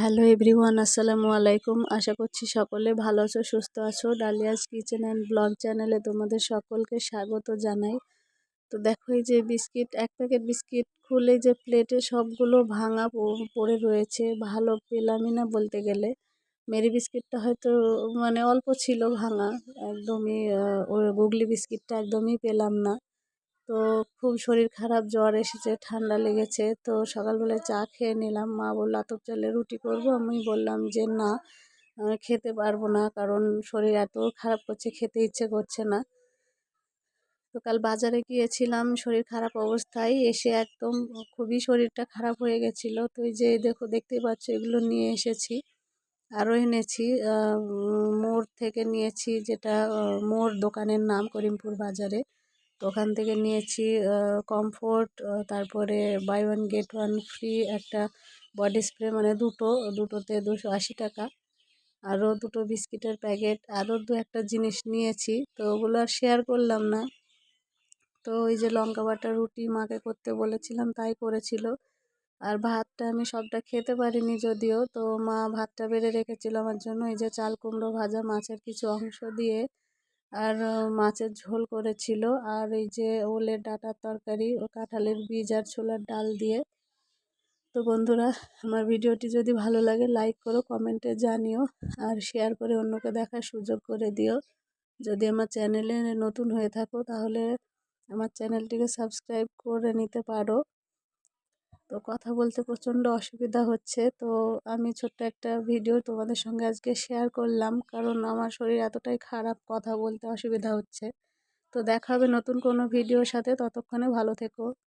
Hello everyone আসসালামু আলাইকুম আশা করছি সকলে ভালো আছো, সুস্থ আছো। ডালিয়াস কিচেন অ্যান্ড ব্লগ চ্যানেলে তোমাদের সকলকে স্বাগত জানাই। তো দেখো এই যে বিস্কিট, এক প্যাকেট বিস্কিট খুলে যে প্লেটে সবগুলো ভাঙা পড়ে রয়েছে, ভালো পেলামই না বলতে গেলে। মেরি বিস্কিটটা হয়তো মানে অল্প ছিল ভাঙা, একদমই গুগলি বিস্কিটটা একদমই পেলাম না। তো খুব শরীর খারাপ, জ্বর এসেছে, ঠান্ডা লেগেছে। তো সকালবেলায় চা খেয়ে নিলাম। মা বলল, আতপ চালে রুটি করব? আমি বললাম যে, না খেতে পারব না, কারণ শরীর এত খারাপ করছে, খেতে ইচ্ছে করছে না। তো কাল বাজারে গিয়েছিলাম, শরীর খারাপ অবস্থায় এসে একদম খুবই শরীরটা খারাপ হয়ে গেছিল। তো এই যে, দেখো, দেখতেই পাচ্ছ, এগুলো নিয়ে এসেছি। আরও এনেছি মোড় থেকে নিয়েছি, যেটা মোড় দোকানের নাম করিমপুর বাজারে। তো ওখান থেকে নিয়েছি কমফোর্ট তারপরে buy one get one free একটা বডি স্প্রে মানে দুটো, দুটোতে দুশো আশি টাকা। আরও দুটো বিস্কিটের প্যাকেট আরও দু একটা জিনিস নিয়েছি, তো ওগুলো আর শেয়ার করলাম না। তো ওই যে লঙ্কা বাটা রুটি মাকে করতে বলেছিলাম, তাই করেছিল। আর ভাতটা আমি সবটা খেতে পারিনি যদিও, তো মা ভাতটা বেড়ে রেখেছিল আমার জন্য, এই যে চাল কুমড়ো ভাজা, মাছের কিছু অংশ দিয়ে। আর মাছের ঝোল করেছিল। আর এই যে ওলের ডাটার তরকারি, ও কাঁঠালের বীজ আর ছোলার ডাল দিয়ে। তো বন্ধুরা, আমার ভিডিওটি যদি ভালো লাগে, লাইক করো, কমেন্টে জানিও। আর শেয়ার করে অন্যকে দেখার সুযোগ করে দিও। যদি আমার চ্যানেলে নতুন হয়ে থাকো, তাহলে আমার চ্যানেলটিকে সাবস্ক্রাইব করে নিতে পারো। তো কথা বলতে প্রচণ্ড অসুবিধা হচ্ছে। তো আমি ছোট্ট একটা ভিডিও তোমাদের সঙ্গে আজকে শেয়ার করলাম। কারণ আমার শরীর এতটাই খারাপ কথা বলতে অসুবিধা হচ্ছে। তো দেখা হবে নতুন কোনো ভিডিওর সাথে। ততক্ষণে ভালো থেকো।